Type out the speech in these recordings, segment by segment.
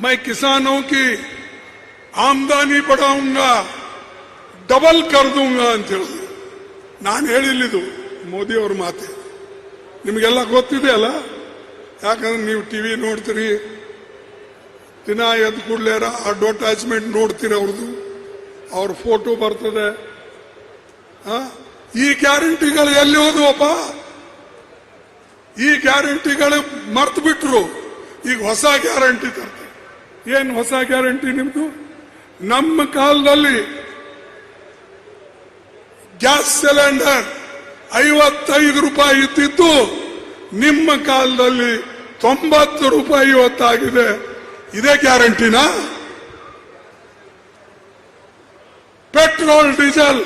मैं किसानों की आमदनी बढ़ाऊंगा ಡಬಲ್ ಕರ್ ದೂಂಗ ಅಂತ ಹೇಳಿದ್ರು ನಾನು ಹೇಳಿಲ್ಲಿದು ಮೋದಿ ಅವ್ರ ಮಾತೆ ನಿಮಗೆಲ್ಲ ಗೊತ್ತಿದೆ ಅಲ್ಲ ಯಾಕಂದ್ರೆ ನೀವು ಟಿವಿ ನೋಡ್ತೀರಿ ದಿನ ಎದ್ದು ಕೂಡಲೇ ಅಡ್ವರ್ಟೈಸ್ಮೆಂಟ್ ನೋಡ್ತೀರಿ ಅವ್ರದ್ದು ಅವ್ರ ಫೋಟೋ ಬರ್ತದೆ ಆ? ಈ ಗ್ಯಾರಂಟಿಗಳು ಎಲ್ಲಿ ಹೋದ್ವಪ್ಪ ಈ ಗ್ಯಾರಂಟಿಗಳು ಮರ್ತು ಬಿಟ್ರು ಈಗ ಹೊಸ ಗ್ಯಾರಂಟಿ ತರ್ತಾರೆ ಏನು ಹೊಸ ಗ್ಯಾರಂಟಿ ನಿಮ್ದು? ನಮ್ಮ ಕಾಲದಲ್ಲಿ ಗ್ಯಾಸ್ ಸಿಲಿಂಡರ್ ಐವತ್ತೈದು ರೂಪಾಯಿ ಇದ್ದಿತ್ತು. ನಿಮ್ಮ ಕಾಲದಲ್ಲಿ ತೊಂಬತ್ತು ರೂಪಾಯಿ ಇವತ್ತಾಗಿದೆ. ಇದೇ ಗ್ಯಾರಂಟಿನಾ? ಪೆಟ್ರೋಲ್, ಡೀಸೆಲ್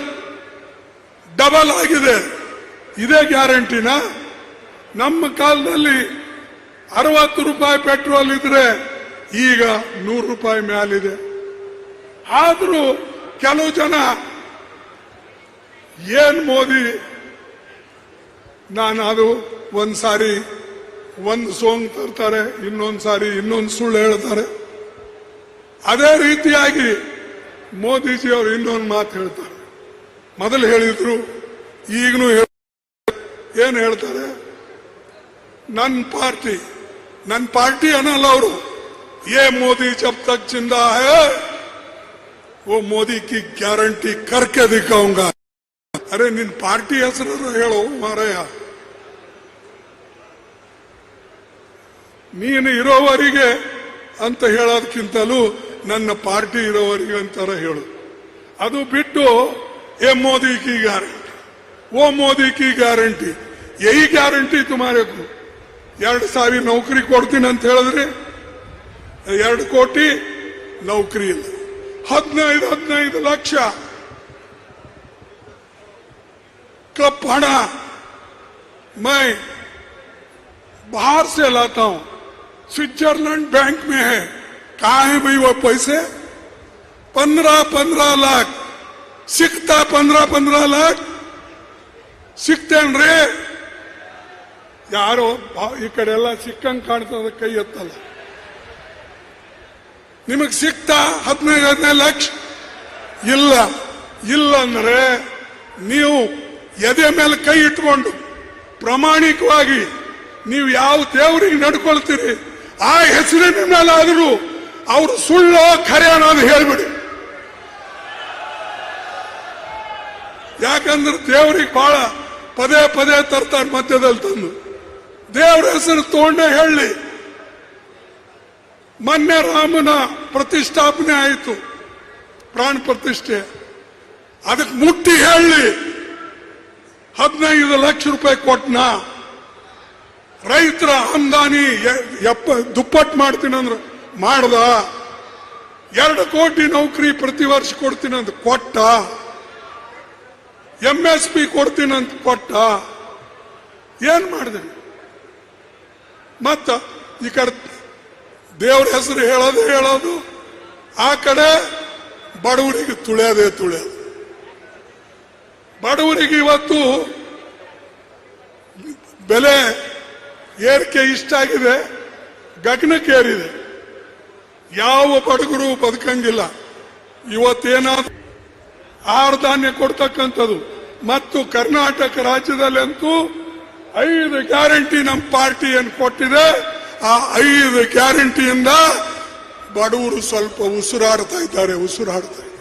ಡಬಲ್ ಆಗಿದೆ. ಇದೇ ಗ್ಯಾರಂಟಿನಾ? ನಮ್ಮ ಕಾಲದಲ್ಲಿ ಅರವತ್ತು ರೂಪಾಯಿ ಪೆಟ್ರೋಲ್ ಇದ್ರೆ ಈಗ ನೂರು ರೂಪಾಯಿ ಮೇಲಿದೆ ಆದರೂ ಕೆಲವು ಜನ ಏನ್ ಮೋದಿ ನಾನು ಅದು ಒಂದು ಸಾರಿ ಒಂದು ಸೋಂಗ್ ತರ್ತಾರೆ, ಇನ್ನೊಂದು ಸಾರಿ ಇನ್ನೊಂದು ಸುಳ್ಳು ಹೇಳ್ತಾರೆ. ಅದೇ ರೀತಿಯಾಗಿ ಮೋದಿಜಿ ಅವರು ಇನ್ನೊಂದು ಮಾತು ಹೇಳ್ತಾರೆ. ಮೊದಲು ಹೇಳಿದ್ರು, ಈಗನೂ ಹೇಳ, ಏನ್ ಹೇಳ್ತಾರೆ? ನನ್ನ ಪಾರ್ಟಿ ನನ್ನ ಪಾರ್ಟಿ ಅನ್ನಲ್ಲ ಅವರು. ये मोदी जब तक जिंदा है, वो मोदी की गारंटी करके दिखाऊंगा। अरे ನಿನ್ ಪಾರ್ಟಿ ಹೆಸರು ಹೇಳು ಮಾರಯ್ಯ ನೀನು ಇರೋವರೆಗೆ ಅಂತ ಹೇಳೋದಕ್ಕಿಂತಲೂ ನನ್ನ ಪಾರ್ಟಿ ಇರೋವರಿಗೆ ಅಂತಾರ ಹೇಳು ಅದು ಬಿಟ್ಟು ಎ ಮೋದಿ ಕಿ ಗ್ಯಾರಂಟಿ, ಓ ಮೋದಿ ಕಿ ಗ್ಯಾರಂಟಿ, ಎ ಗ್ಯಾರಂಟಿ ತುಮಾರೆ ಎರಡು ಸಾವಿರ ನೌಕರಿ ಕೊಡ್ತೀನಿ ಅಂತ ಹೇಳಿದ್ರೆ ಎರಡು ಕೋಟಿ ನೌಕರಿ ಇಲ್ಲ ಹದಿನೈದು ಹದಿನೈದು ಲಕ್ಷ का पढ़ा मैं बाहर से लाता हूं स्विट्जरलैंड बैंक में है कहा है भाई वो पैसे पंद्रह पंद्रह लाख ಸಿಗ್ತಾ ಪಂದ್ರ ಪಂದ್ರ ಲಾಕ್ ಸಿಗ್ತೇನ್ರಿ ಯಾರೋ ಬಾ- ಈ ಕಡೆ ಎಲ್ಲ ಸಿಕ್ಕಂಗ್ ಕಾಣ್ತದ ಕೈ ಎತ್ತಲ್ಲ ನಿಮಗ್ ಸಿಗ್ತಾ ಹದಿನೈದು ಹದಿನೈದು ಲಕ್ಷ? ಇಲ್ಲ ಇಲ್ಲ ಅಂದ್ರೆ ನೀವು ಎದೆ ಮೇಲೆ ಕೈ ಇಟ್ಕೊಂಡು ಪ್ರಾಮಾಣಿಕವಾಗಿ ನೀವು ಯಾವ ದೇವರಿಗೆ ನಡ್ಕೊಳ್ತೀರಿ, ಆ ಹೆಸರಿನ ಮೇಲೆ ಆದರೂ ಅವರು ಸುಳ್ಳು ಖರೆ ಅನ್ನೋದು ಹೇಳ್ಬಿಡಿ. ಯಾಕಂದ್ರೆ ದೇವ್ರಿಗೆ ಬಹಳ ಪದೇ ಪದೇ ತರ್ತಾರೆ ಮಧ್ಯದಲ್ಲಿ ತಂದು. ದೇವ್ರ ಹೆಸರು ತಗೊಂಡೇ ಹೇಳಿ. ಮೊನ್ನೆ ರಾಮನ ಪ್ರತಿಷ್ಠಾಪನೆ ಆಯಿತು, ಪ್ರಾಣ ಪ್ರತಿಷ್ಠೆ. ಅದಕ್ಕೆ ಮುಟ್ಟಿ ಹೇಳಿ, ಹದಿನೈದು ಲಕ್ಷ ರೂಪಾಯಿ ಕೊಟ್ಟನ ರೈತರ ಆಮದಾನಿ ದುಪ್ಪಟ್ಟು ಮಾಡ್ತೀನಿ ಅಂದ್ರೆ, ಮಾಡ್ದ? ಎರಡು ಕೋಟಿ ನೌಕರಿ ಪ್ರತಿ ವರ್ಷ ಕೊಡ್ತೀನಿ ಅಂತ ಕೊಟ್ಟ? ಎಂ ಎಸ್ ಪಿ ಕೊಡ್ತೀನಿ ಅಂತ ಕೊಟ್ಟ? ಏನ್ ಮಾಡಿದೆ? ಮತ್ತ ಈ ಕಡೆ ದೇವ್ರ ಹೆಸರು ಹೇಳೋದು ಹೇಳೋದು. ಆ ಕಡೆ ಬಡವರಿಗೆ ತುಳಿಯೋದೇ ತುಳಿಯೋದು. ಬಡವರಿಗೆ ಇವತ್ತು ಬೆಲೆ ಏರಿಕೆ ಇಷ್ಟ ಆಗಿದೆ ಗಗನಕ್ಕೇರಿದೆ ಯಾವ ಬಡಗರು ಬದುಕಂಗಿಲ್ಲ. ಇವತ್ತೇನಾದ್ರು ಆಹಾರ ಧಾನ್ಯ ಕೊಡ್ತಕ್ಕಂಥದ್ದು. ಮತ್ತು ಕರ್ನಾಟಕ ರಾಜ್ಯದಲ್ಲಂತೂ ಐದು ಗ್ಯಾರಂಟಿ ನಮ್ಮ ಪಾರ್ಟಿ ಏನು ಕೊಟ್ಟಿದೆ. ಆ ಐದು ಗ್ಯಾರಂಟಿಯಿಂದ ಬಡವರು ಸ್ವಲ್ಪ ಉಸಿರಾಡ್ತಾ ಇದ್ದಾರೆ ಉಸಿರಾಡ್ತಾ ಇದ್ದಾರೆ.